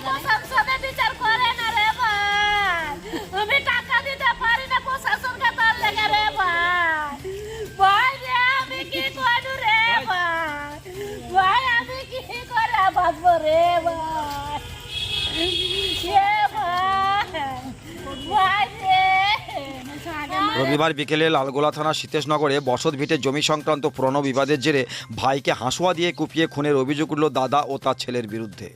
বিচার করে না রে ভাই। আমি টাকা দিতে পারি না প্রশাসনকে তার লেগে রে ভাই। ভাই রে, আমি কি করু রে ভাই? ভাই, আমি কি করে বাঁচবো রে ভাই ভাই রে। রবিবার বিকেলে লালগোলা থানা সীতেশনগরে বসত ভিটে জমি সংক্রান্ত পুরনো বিবাদের জেরে ভাইকে হাঁসুয়া দিয়ে কুপিয়ে খুনের অভিযোগ উঠল দাদা ও তার ছেলের বিরুদ্ধে।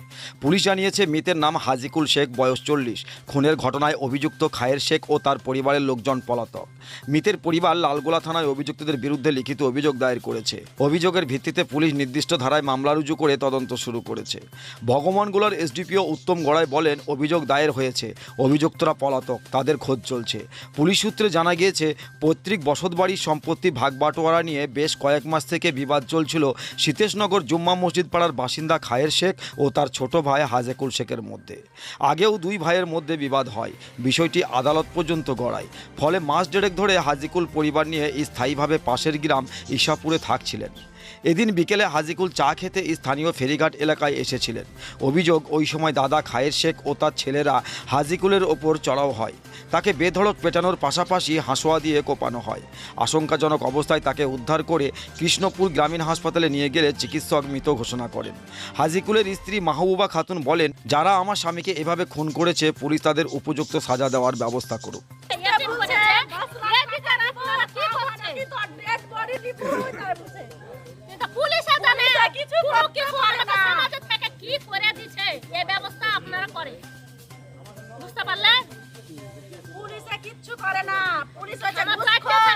পুলিশ জানিয়েছে, মৃতের নাম হাজিকুল শেখ, বয়স চল্লিশ। খুনের ঘটনায় অভিযুক্ত খায়ের শেখ ও তার পরিবারের লোকজন পলাতক। মৃতের পরিবার লালগোলা থানায় অভিযুক্তদের বিরুদ্ধে লিখিত অভিযোগ দায়ের করেছে। অভিযোগের ভিত্তিতে পুলিশ নির্দিষ্ট ধারায় মামলা রুজু করে তদন্ত শুরু করেছে। ভগবানগোলার এসডিপিও উত্তম গড়াই বলেন, অভিযোগ দায়ের হয়েছে। অভিযুক্তরা পলাতক, তাদের খোঁজ চলছে। পুলিশ সূত্রে জানা গিয়েছে, পৈতৃক বসতবাড়ির সম্পত্তি ভাগবাটোয়ারা নিয়ে বেশ কয়েক মাস থেকে বিবাদ চলছিল। সীতেশনগর জুম্মা মসজিদ পাড়ার বাসিন্দা খায়ের শেখ ও তার ছোট ভাই হাজেকুল শেখের মধ্যে। আগেও দুই ভাইয়ের মধ্যে বিবাদ হয়। বিষয়টি আদালত পর্যন্ত গড়ায়। ফলে মাস ডেড়েক ধরে হাজিকুল পরিবার নিয়ে স্থায়ীভাবে পাশের গ্রাম ঈশাপুরে থাকছিলেন। এদিন বিকেলে হাজিকুল চা খেতে স্থানীয় ফেরিঘাট এলাকায় এসেছিলেন। অভিযোগ, ওই সময় দাদা খায়ের শেখ ও তার ছেলেরা হাজিকুলের ওপর চড়াও হয়। তাকে বেধড়ক পেটানোর পাশাপাশি হাঁসোয়া দিয়ে কোপানো হয়। আশঙ্কাজনক অবস্থায় তাকে উদ্ধার করে কৃষ্ণপুর গ্রামীণ হাসপাতালে নিয়ে গেলে চিকিৎসক মৃত ঘোষণা করেন। হাজিকুলের স্ত্রী মাহবুবা খাতুন বলেন, যারা আমার স্বামীকে এভাবে খুন করেছে, পুলিশ তাদের উপযুক্ত সাজা দেওয়ার ব্যবস্থা করুক। কোনো থেকে কি করে দিছে, এই ব্যবস্থা আপনারা করে বুঝতে পারলে পুলিশে কিচ্ছু করে না। পুলিশ হচ্ছে ঘুষখোর।